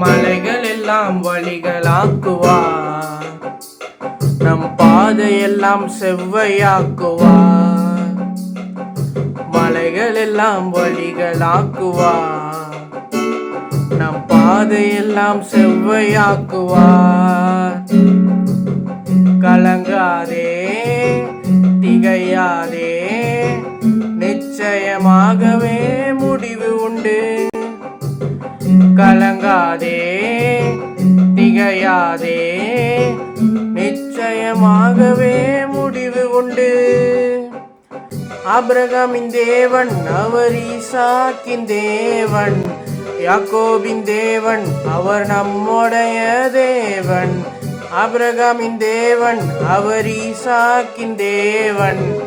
மலைகள் எல்லாம் நம் பாதையெல்லாம் செவ்வையாக்குவா. மலைகள் எல்லாம் வழிகளாக்குவா நம் பாதையெல்லாம் செவ்வையாக்குவார். கலங்காதே திகையாதே நிச்சயமாகவே முடிவு உண்டு. கலங்காதே திகையாதே நிச்சயமாகவே முடிவு உண்டு. ஆபிரகாமின் தேவன் அவர் ஈசாக்கின் தேவன். யாக்கோபின் தேவன் அவர் நம்முடைய தேவன். ஆபிரகாமின் தேவன் அவர் ஈசாக்கின் தேவன்.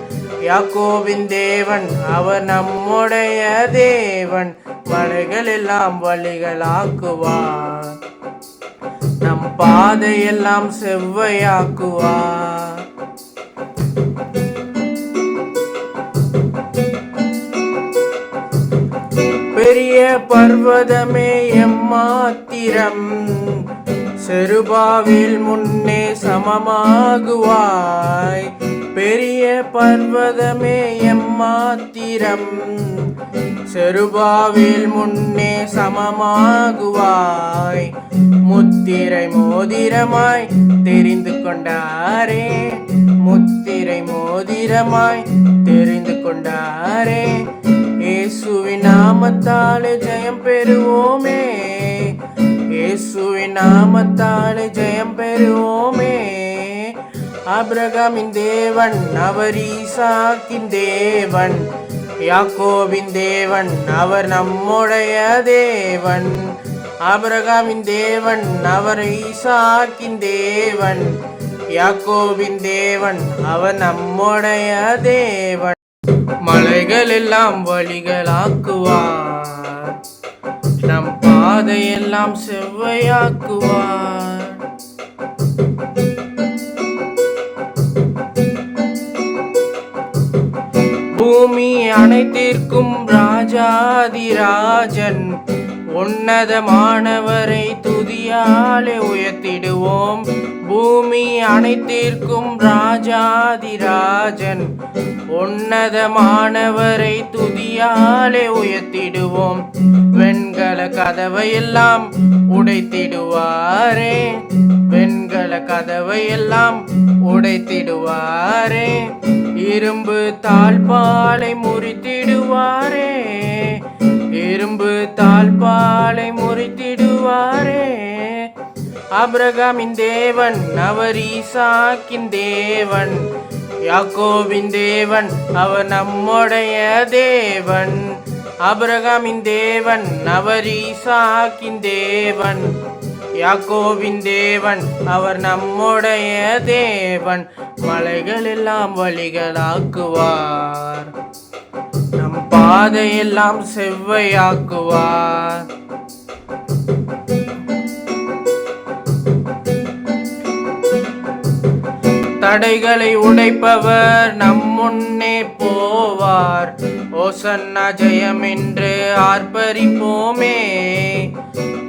யாக்கோவின் தேவன் அவர் நம்முடைய தேவன். வழிகள் எல்லாம் வழிகளாக்குவார். நம் பாதையெல்லாம் செவ்வையாக்குவார். பெரிய பர்வதமே எம்மாத்திரம். செருபாவில் முன்னே சமமாகுவாய். பெரிய பர்வதமே எம்மாத்திரம். செருபாவில் முன்னே சமமாகுவாய். முத்திரை மோதிரமாய் தெரிந்து கொண்டாரே. முத்திரை மோதிரமாய் தெரிந்து கொண்டாரே. இயேசுவின் நாமத்தாலே ஜெயம் பெறுவோமே. இயேசுவின் நாமத்தாலே ஜெயம் பெறுவோமே. அப்ரகாமின் தேவன் அவர் ஈசாக்கின் தேவன். யாக்கோவின் தேவன் அவர் நம்முடைய தேவன். ஆபிரகாமின் தேவன் அவர் ஈசாக்கின் தேவன். யாக்கோவின் தேவன் அவர் நம்முடைய தேவன். மலைகள் எல்லாம் வழிகளாக்குவார். நம் பாதையெல்லாம் செவ்வையாக்குவார். பூமி அனைத்திற்கும் ராஜாதிராஜன் உன்னதமானவரை தூ துதியாலே உயர்த்திடுவோம். பூமி அனைத்திற்கும் ராஜாதிராஜன். உன்னதமானவரை துதியாலே உயர்த்திடுவோம். வெண்கல கதவையெல்லாம் உடைத்திடுவாரே. வெண்கல கதவையெல்லாம் உடைத்திடுவாரே. இரும்பு தாழ்பாலை முறித்திடுவாரே. இரும்பு தாழ்பாலை முறித்திடுவாரே ஆபிரகாமின் தேவன் அவர் தேவன். யாக்கோவின் தேவன் அவர் நம்முடைய தேவன். ஆபிரகாமின் தேவன் அவர் தேவன். யாக்கோவின் தேவன் அவர் நம்முடைய தேவன். மலைகள் எல்லாம் வழிகளாக்குவார். நம் பாதையெல்லாம் செவ்வையாக்குவார். தடைகளை உடைப்பவர் நம் முன்னே போவார். ஓசன்னா ஜெயம் என்று ஆர்ப்பரிப்போமே.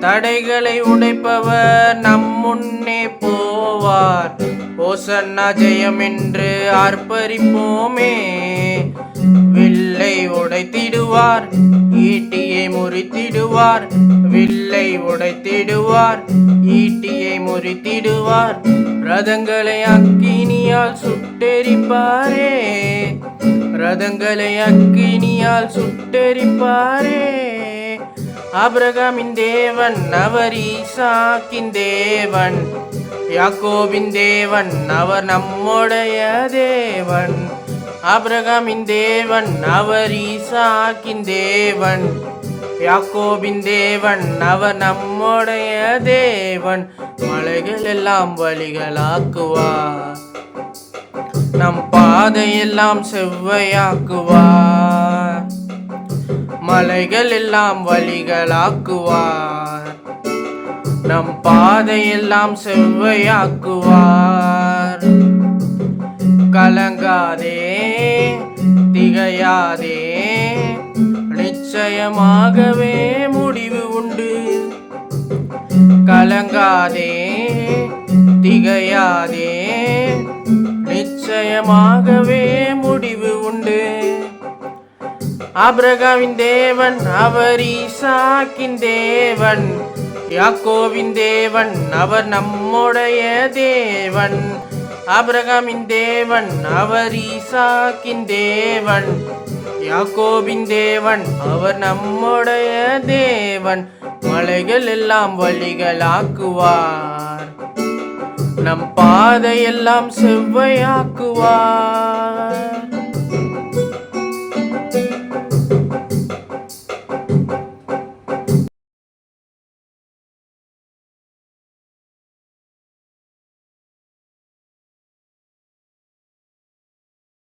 தடைகளை உடைப்பவர் நம் முன்னே போவார். ஓசன்னா ஜெயம் என்று ஆர்ப்பரிப்போமே. வில்லை உடைத்திடுவார் ஈட்டியை முறித்திடுவார். வில்லை உடைத்திடுவார் ஈட்டியை முறித்திடுவார். ரதங்களை அக்கினியால் சுட்டெரிப்பாரே. ரதங்களை அக்கினியால் சுட்டெரிப்பாரே. ஆபிரகாமின் தேவன் அவர் ஈசாக்கின் தேவன். யாக்கோபின் தேவன் அவர் நம்முடைய தேவன். ஆபிரகாமின் தேவன் அவர் ஈசாக்கின் தேவன். யாக்கோபின் தேவன் அவர் நம்முடைய தேவன். மலைகள் எல்லாம் வழிகளாக்குவார். நம் பாதையெல்லாம் செவ்வையாக்குவார். மலைகள் எல்லாம் வழிகளாக்குவார். நம் பாதையெல்லாம் செவ்வையாக்குவார். கலங்காதே திகையாதே நிச்சயமாகவே முடிவு உண்டு. கலங்காதே திகையாதே நிச்சயமாகவே முடிவு உண்டு. ஆபிரகாமின் தேவன் அவர் ஈசாக்கின் தேவன். யாக்கோவின் தேவன் அவர் நம்முடைய தேவன். ஆபிரகாமின் தேவன் அவர் ஈசாக்கின் தேவன். யாக்கோபின் தேவன் அவர் நம்முடைய தேவன். மலைகள் எல்லாம் வழிகளாக்குவார். நம் பாதையெல்லாம் செவ்வையாக்குவார்.